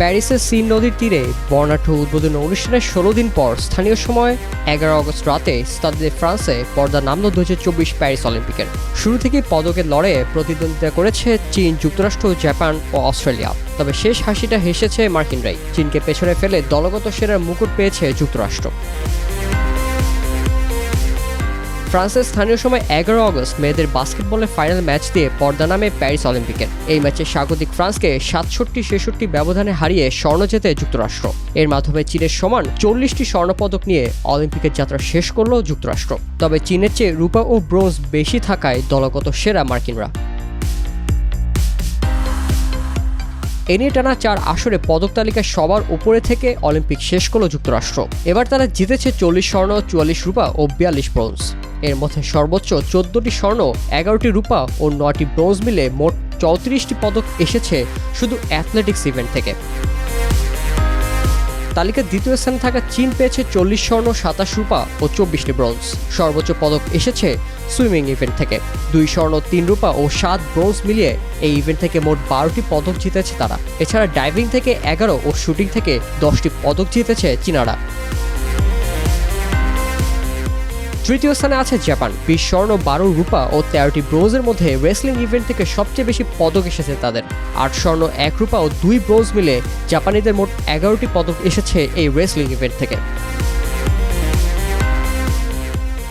প্যারিসের সিন নদীর তীরে বর্ণাঢ্য উদ্বোধন অনুষ্ঠানের ষোলো দিন পর স্থানীয় সময় এগারো আগস্ট রাতে স্টাদে ফ্রান্সে পর্দা নামল দু প্যারিস অলিম্পিকের। শুরু থেকেই পদকের লড়াইয়ে প্রতিদ্বন্দ্বিতা করেছে চীন, যুক্তরাষ্ট্র, জাপান ও অস্ট্রেলিয়া। তবে শেষ হাসিটা হেসেছে মার্কিনরাই। চীনকে পেছনে ফেলে দলগত সেরার মুকুট পেয়েছে যুক্তরাষ্ট্র। ফ্রান্সের স্থানীয় সময় এগারো আগস্ট মেয়েদের বাস্কেটবলের ফাইনাল ম্যাচ দিয়ে পর্দা নামে প্যারিস অলিম্পিকের। এই ম্যাচে স্বাগতিক ফ্রান্সকে সাতষট্টি ছেষট্টি ব্যবধানে হারিয়ে স্বর্ণ জেতে যুক্তরাষ্ট্র। এর মাধ্যমে চীনের সমান চল্লিশটি স্বর্ণপদক নিয়ে অলিম্পিকের যাত্রা শেষ করল যুক্তরাষ্ট্র। তবে চীনের চেয়ে রূপা ও ব্রোঞ্জ বেশি থাকায় দলগত সেরা মার্কিনরা। এ নিয়ে টানা চার আসরে পদক তালিকায় সবার উপরে থেকে অলিম্পিক শেষ করল যুক্তরাষ্ট্র। এবার তারা জিতেছে চল্লিশ স্বর্ণ, চুয়াল্লিশ রূপা ও বিয়াল্লিশ ব্রোঞ্জ। এর মধ্যে সর্বোচ্চ চোদ্দটি স্বর্ণ, এগারোটি রূপা ও নয়টি ব্রোঞ্জ মিলে মোট চৌত্রিশটি পদক এসেছে শুধু অ্যাথলেটিক্স ইভেন্ট থেকে। তালিকার দ্বিতীয় স্থানে থাকা চীন পেয়েছে চল্লিশ স্বর্ণ, সাতাশ রূপা ও চব্বিশটি ব্রোঞ্জ। সর্বোচ্চ পদক এসেছে সুইমিং ইভেন্ট থেকে। দুই স্বর্ণ, তিন রূপা ও সাত ব্রোঞ্জ মিলিয়ে এই ইভেন্ট থেকে মোট বারোটি পদক জিতেছে তারা। এছাড়া ডাইভিং থেকে এগারো ও শুটিং থেকে দশটি পদক জিতেছে চীনারা। তৃতীয় স্থানে আছে জাপান। বিশ স্বর্ণ, বারো রূপা ও তেরোটি ব্রোঞ্জের মধ্যে রেসলিং ইভেন্ট থেকে সবচেয়ে বেশি পদক এসেছে তাদের। আট স্বর্ণ, এক রূপা ও দুই ব্রোঞ্জ মিলে জাপানিদের মোট এগারোটি পদক এসেছে এই রেসলিং ইভেন্ট থেকে।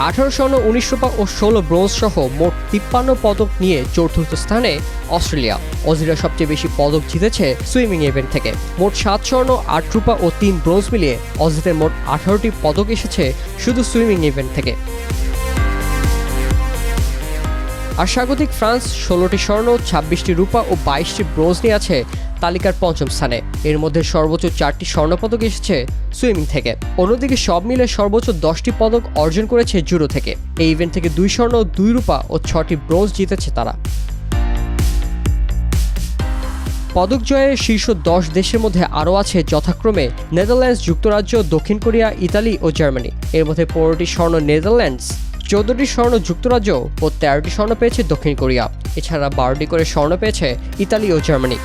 আঠারো স্বর্ণ উনিশ রূপা ও ষোলো ব্রোঞ্জ সহ মোট তিপ্পান্ন পদক নিয়ে চতুর্থ স্থানে অস্ট্রেলিয়া। অজিরা সবচেয়ে বেশি পদক জিতেছে সুইমিং ইভেন্ট থেকে। মোট সাত স্বর্ণ, আট রূপা ও তিন ব্রোঞ্জ মিলিয়ে অজিতের মোট আঠারোটি পদক এসেছে শুধু সুইমিং ইভেন্ট থেকে। আর স্বাগতিক ফ্রান্স, ষোলোটি স্বর্ণ, ছাব্বিশটি রূপা ও বাইশটি ব্রোঞ্জ নিয়ে আছে তালিকার পঞ্চম স্থানে। এর মধ্যে সর্বোচ্চ চারটি স্বর্ণপদক এসেছে সুইমিং থেকে। অন্যদিকে সব মিলে সর্বোচ্চ দশটি পদক অর্জন করেছে জুডো থেকে। এই ইভেন্ট থেকে দুই স্বর্ণ, দুই রূপা ও ছটি ব্রোঞ্জ জিতেছে তারা। পদক জয়ে শীর্ষ দশ দেশের মধ্যে আরও আছে যথাক্রমে নেদারল্যান্ডস, যুক্তরাজ্য, দক্ষিণ কোরিয়া, ইতালি ও জার্মানি। এর মধ্যে পনেরোটি স্বর্ণ নেদারল্যান্ডস, চোদ্দটি স্বর্ণ যুক্তরাজ্য ও তেরোটি স্বর্ণ পেয়েছে দক্ষিণ কোরিয়া। এছাড়া বারোটি করে স্বর্ণ পেয়েছে ইতালি ও জার্মানি।